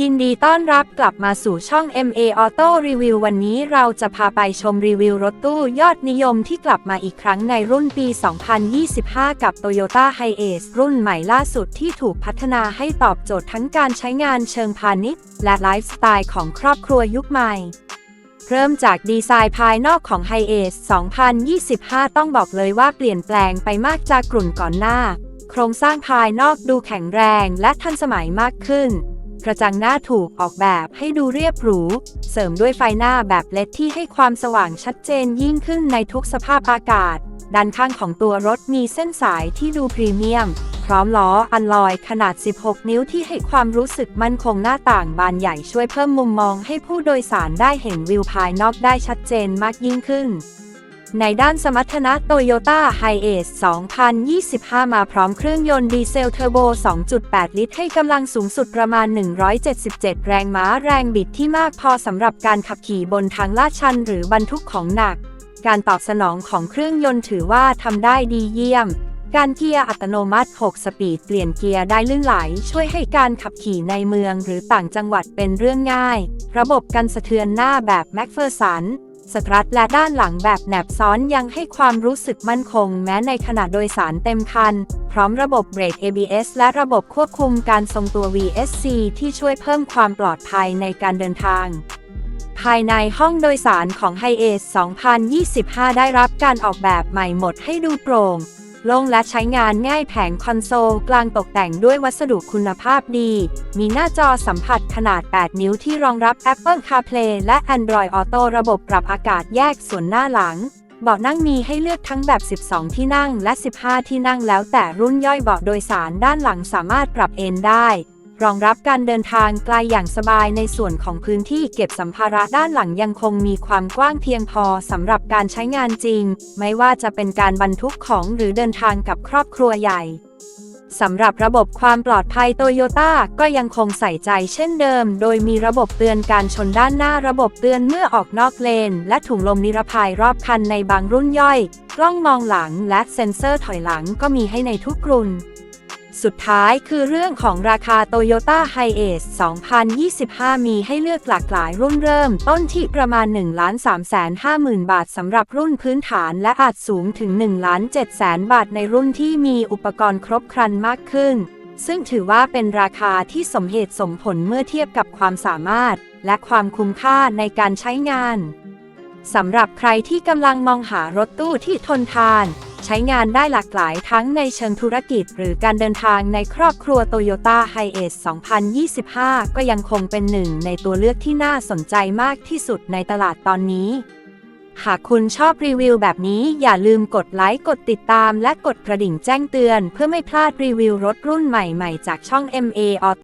ยินดีต้อนรับกลับมาสู่ช่อง MA Auto Review วันนี้เราจะพาไปชมรีวิวรถตู้ยอดนิยมที่กลับมาอีกครั้งในรุ่นปี 2025 กับ Toyota Hiace รุ่นใหม่ล่าสุดที่ถูกพัฒนาให้ตอบโจทย์ทั้งการใช้งานเชิงพาณิชย์ และไลฟ์สไตล์ของครอบครัวยุคใหม่ เริ่มจากดีไซน์ภายนอกของ h i เอส2025 ต้องบอกเลยว่าเปลี่ยนแปลงไปมากจากกลุ่นก่อนหน้า โครงสร้างภายนอกดูแข็งแรงและทันสมัยมากขึ้น กระจังหน้าถูกออกแบบให้ดูเรียบหรู เสริมด้วยไฟหน้าแบบเลดที่ให้ความสว่างชัดเจนยิ่งขึ้นในทุกสภาพอากาศ ด้านข้างของตัวรถมีเส้นสายที่ดูพรีเมียม พร้อมล้ออันลอยขนาด 16 นิ้วที่ให้ความรู้สึกมั่นคงหน้าต่างบานใหญ่ช่วยเพิ่มมุมมองให้ผู้โดยสารได้เห็นวิวภายนอกได้ชัดเจนมากยิ่งขึ้น ในด้านสมรรถนะ Toyota Hiace 2025 มาพร้อมเครื่องยนต์ดีเซลเทอร์โบ 2.8 ลิตร ให้กำลังสูงสุดประมาณ 177 แรงม้าแรงบิดที่มากพอสำหรับการขับขี่บนทางลาดชันหรือบรรทุกของหนัก การตอบสนองของเครื่องยนต์ถือว่าทำได้ดีเยี่ยมการเกียร์อัตโนมัติ 6 สปีด เปลี่ยนเกียร์ได้ลื่นไหล ช่วยให้การขับขี่ในเมืองหรือต่างจังหวัดเป็นเรื่องง่าย ระบบกันสะเทือนหน้าแบบแม็กเฟอร์สัน สตรัทและด้านหลังแบบแหนบซ้อนยังให้ความรู้สึกมั่นคง แม้ในขณะโดยสารเต็มคัน พร้อมระบบเบรก ABS และระบบควบคุมการทรงตัว VSC ที่ช่วยเพิ่มความปลอดภัยในการเดินทางภายในห้องโดยสารของ h i เอส2025 ได้รับการออกแบบใหม่หมดให้ดูโปร่ง โล่งและใช้งานง่ายแผงคอนโซลกลางตกแต่งด้วยวัสดุคุณภาพดี มีหน้าจอสัมผัสขนาด 8 นิ้วที่รองรับ Apple CarPlay และ Android Auto ระบบปรับอากาศแยกส่วนหน้าหลังเบาะนั่งมีให้เลือกทั้งแบบ 12 ที่นั่งและ 15 ที่นั่งแล้วแต่รุ่นย่อยเบาะโดยสารด้านหลังสามารถปรับเอนได้ รองรับการเดินทางไกลอย่างสบายในส่วนของพื้นที่เก็บสัมภาระด้านหลังยังคงมีความกว้างเพียงพอสำหรับการใช้งานจริง ไม่ว่าจะเป็นการบรรทุกของหรือเดินทางกับครอบครัวใหญ่สำหรับระบบความปลอดภัยโตโยต้าก็ยังคงใส่ใจเช่นเดิม โดยมีระบบเตือนการชนด้านหน้าระบบเตือนเมื่อออกนอกเลน และถุงลมนิรภัยรอบคันในบางรุ่นย่อย กล้องมองหลังและเซ็นเซอร์ถอยหลังก็มีให้ในทุกรุ่น สุดท้ายคือเรื่องของราคา Toyota Hiace 2025 มีให้เลือกหลากหลายรุ่นเริ่ม ต้นที่ประมาณ 1 3 5 0 0 0 0 บาทสำหรับรุ่นพื้นฐานและอาจสูงถึง 1 7 0 0 0 0 บาทในรุ่นที่มีอุปกรณ์ครบครันมากขึ้น ซึ่งถือว่าเป็นราคาที่สมเหตุสมผลเมื่อเทียบกับความสามารถ และความคุ้มค่าในการใช้งานสำหรับใครที่กำลังมองหารถตู้ที่ทนทาน ใช้งานได้หลากหลายทั้งในเชิงธุรกิจ หรือการเดินทางในครอบครัว Toyota Hiace 2025 ก็ยังคงเป็นหนึ่งในตัวเลือกที่น่าสนใจมากที่สุดในตลาดตอนนี้ หากคุณชอบรีวิวแบบนี้อย่าลืมกดไลค์ กดติดตามและกดกระดิ่งแจ้งเตือน เพื่อไม่พลาดรีวิวรถรุ่นใหม่ๆ จากช่อง MA Auto